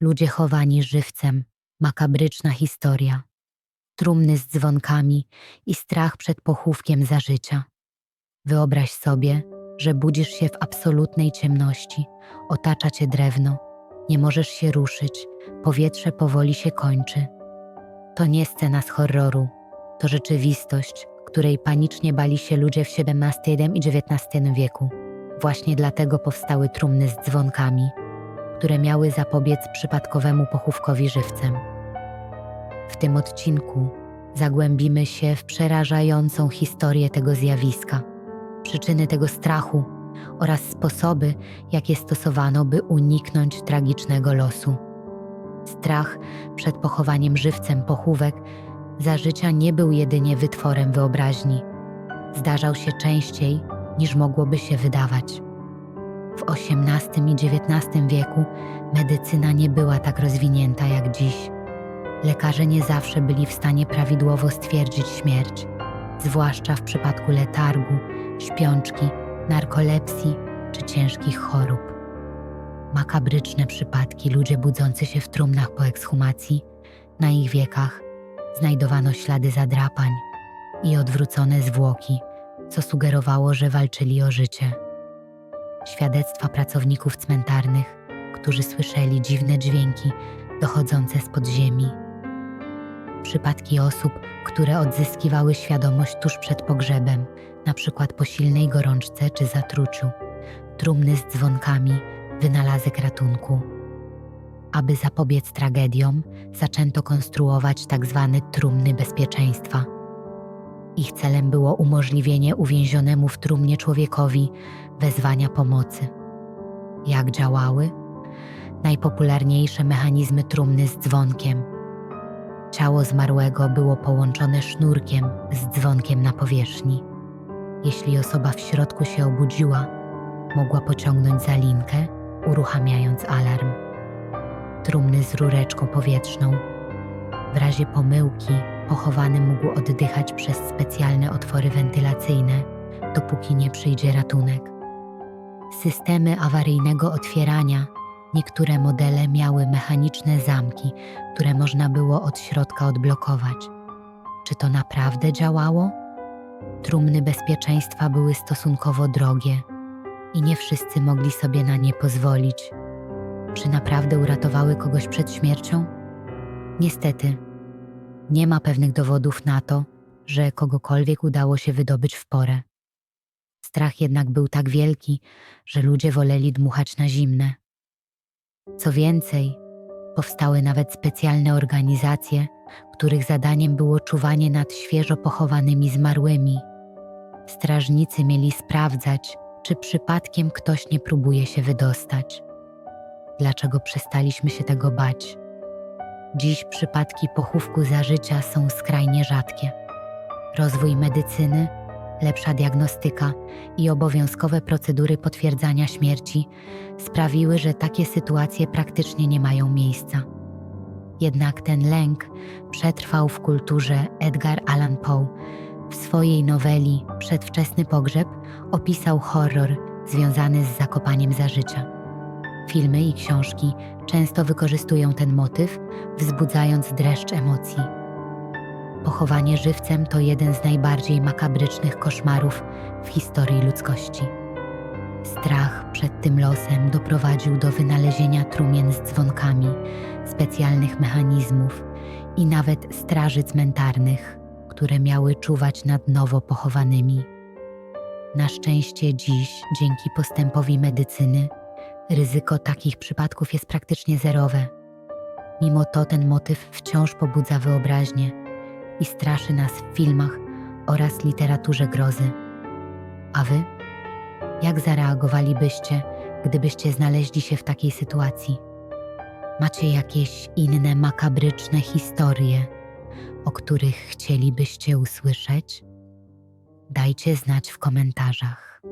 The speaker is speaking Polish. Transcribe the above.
ludzie chowani żywcem, makabryczna historia, trumny z dzwonkami i strach przed pochówkiem za życia. Wyobraź sobie, że budzisz się w absolutnej ciemności, otacza cię drewno, nie możesz się ruszyć, powietrze powoli się kończy. To nie scena z horroru, to rzeczywistość, której panicznie bali się ludzie w XVII i XIX wieku. Właśnie dlatego powstały trumny z dzwonkami, które miały zapobiec przypadkowemu pochówkowi żywcem. W tym odcinku zagłębimy się w przerażającą historię tego zjawiska, przyczyny tego strachu oraz sposoby, jakie stosowano, by uniknąć tragicznego losu. Strach przed pochowaniem żywcem pochówek za życia nie był jedynie wytworem wyobraźni. Zdarzał się częściej niż mogłoby się wydawać. W XVIII i XIX wieku medycyna nie była tak rozwinięta jak dziś. Lekarze nie zawsze byli w stanie prawidłowo stwierdzić śmierć, zwłaszcza w przypadku letargu, śpiączki, narkolepsji czy ciężkich chorób. Makabryczne przypadki ludzie budzący się w trumnach po ekshumacji, na ich wiekach znajdowano ślady zadrapań i odwrócone zwłoki, co sugerowało, że walczyli o życie. Świadectwa pracowników cmentarnych, którzy słyszeli dziwne dźwięki dochodzące z podziemi. Przypadki osób, które odzyskiwały świadomość tuż przed pogrzebem, przykład po silnej gorączce czy zatruciu. Trumny z dzwonkami, wynalazek ratunku. Aby zapobiec tragediom, zaczęto konstruować tzw. trumny bezpieczeństwa. Ich celem było umożliwienie uwięzionemu w trumnie człowiekowi wezwania pomocy. Jak działały? Najpopularniejsze mechanizmy trumny z dzwonkiem. Ciało zmarłego było połączone sznurkiem z dzwonkiem na powierzchni. Jeśli osoba w środku się obudziła, mogła pociągnąć za linkę, uruchamiając alarm. Trumny z rureczką powietrzną. W razie pomyłki pochowany mógł oddychać przez specjalne otwory wentylacyjne, dopóki nie przyjdzie ratunek. Systemy awaryjnego otwierania. Niektóre modele miały mechaniczne zamki, które można było od środka odblokować. Czy to naprawdę działało? Trumny bezpieczeństwa były stosunkowo drogie i nie wszyscy mogli sobie na nie pozwolić. Czy naprawdę uratowały kogoś przed śmiercią? Niestety, nie ma pewnych dowodów na to, że kogokolwiek udało się wydobyć w porę. Strach jednak był tak wielki, że ludzie woleli dmuchać na zimne. Co więcej, powstały nawet specjalne organizacje, których zadaniem było czuwanie nad świeżo pochowanymi zmarłymi. Strażnicy mieli sprawdzać, czy przypadkiem ktoś nie próbuje się wydostać. Dlaczego przestaliśmy się tego bać? Dziś przypadki pochówku za życia są skrajnie rzadkie. Rozwój medycyny, lepsza diagnostyka i obowiązkowe procedury potwierdzania śmierci sprawiły, że takie sytuacje praktycznie nie mają miejsca. Jednak ten lęk przetrwał w kulturze Edgar Allan Poe. W swojej noweli Przedwczesny pogrzeb opisał horror związany z zakopaniem za życia. Filmy i książki często wykorzystują ten motyw, wzbudzając dreszcz emocji. Pochowanie żywcem to jeden z najbardziej makabrycznych koszmarów w historii ludzkości. Strach przed tym losem doprowadził do wynalezienia trumien z dzwonkami, specjalnych mechanizmów i nawet straży cmentarnych, które miały czuwać nad nowo pochowanymi. Na szczęście dziś, dzięki postępowi medycyny, ryzyko takich przypadków jest praktycznie zerowe. Mimo to ten motyw wciąż pobudza wyobraźnię i straszy nas w filmach oraz literaturze grozy. A wy? Jak zareagowalibyście, gdybyście znaleźli się w takiej sytuacji? Macie jakieś inne makabryczne historie, o których chcielibyście usłyszeć? Dajcie znać w komentarzach.